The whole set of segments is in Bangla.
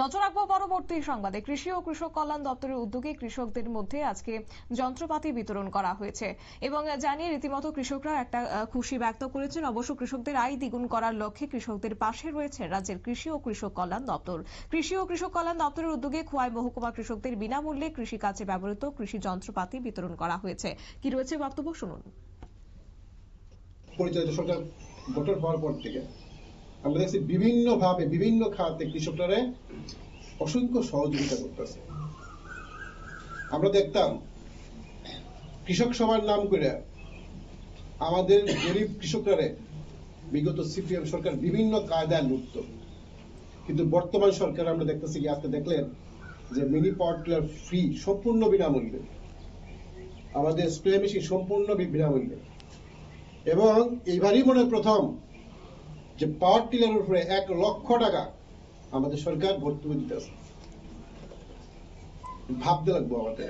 নজর রাখব পরবর্তী সংবাদে। কৃষি ও কৃষক কল্যাণ দপ্তরের উদ্যোগে কৃষকদের মধ্যে আজকে যন্ত্রপাতি বিতরণ করা হয়েছে এবং জানিয়ে রীতিমতো কৃষকরা একটা খুশি ব্যক্ত করেছেন। অবশ্য কৃষকদের আয় দ্বিগুণ করার লক্ষ্যে কৃষকদের পাশে রয়েছে রাজ্যের কৃষি ও কৃষক কল্যাণ দপ্তর। কৃষি ও কৃষক কল্যাণ দপ্তরের উদ্যোগে খোয়াই মহকুমা কৃষকদের বিনামূল্যে কৃষি কাজে ব্যবহৃত কৃষি যন্ত্রপাতি বিতরণ করা হয়েছে। কি রয়েছে বক্তব্য শুনুন। পরিচালিত সরকার গঠন হওয়ার পর থেকে আমরা দেখছি বিভিন্ন ভাবে বিভিন্ন খাতে কৃষকরা অসংখ্য সহযোগিতা করতেছে। আমরা দেখতাম, কৃষক সভার নাম করে আমাদের গরিব কৃষকরা বিগত সিপিএম সরকার বিভিন্ন কায়দায় লুপ্ত কিন্তু বর্তমান সরকার আমরা দেখতেছি কি, আজকে দেখলেন যে মিনি পাওয়ার ফ্রি সম্পূর্ণ বিনামূল্যে। আমাদের স্প্রে মেশিন সম্পূর্ণ বিনামূল্যে। এবং এইবারই মনে প্রথম যে পাওয়ার টিলারের উপরে এক লক্ষ টাকা আমাদের সরকার ভর্তুকি দিতেছে ভাবতে লাগবো আমাদের।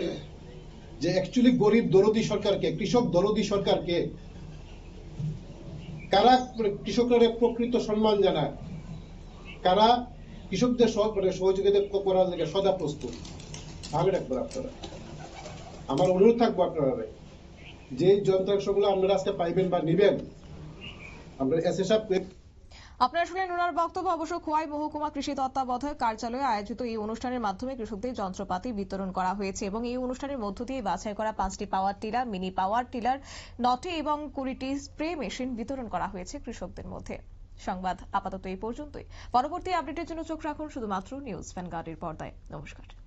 যে অ্যাকচুয়ালি গরিব দরদি সরকারকে, কৃষক দরদি সরকারকে কারা কৃষকরা প্রকৃত সম্মান জানায়? কারা কৃষকদের মানে সহযোগিতা করার লেগে সদা প্রস্তুত? ভাবে রাখবেন আপনারা। আমার অনুরোধ থাকব আপনারা যে যন্ত্রাংশগুলো আপনারা আজকে পাইবেন বা নিবেন, আমরা এসএসআপ আপনারা শুনলেন ওনার বক্তব্য। অবশ্য খোয়াই মহকুমা কৃষি তত্ত্বাবধায়ক কার্যালয়ে আয়োজিত এই অনুষ্ঠানের মাধ্যমে কৃষকদের যন্ত্রপাতি বিতরণ করা হয়েছে এবং এই অনুষ্ঠানের মধ্য দিয়ে বাছাই করা পাঁচটি power tiller, mini power tiller নটি এবং কুড়িটি স্প্রে মেশিন বিতরণ করা হয়েছে কৃষকদের মধ্যে। সংবাদ আপাতত এই পর্যন্তই। পরবর্তী আপডেটের জন্য চোখ রাখুন শুধুমাত্র নিউজ ভ্যানগার্ডের পর্দায়। নমস্কার।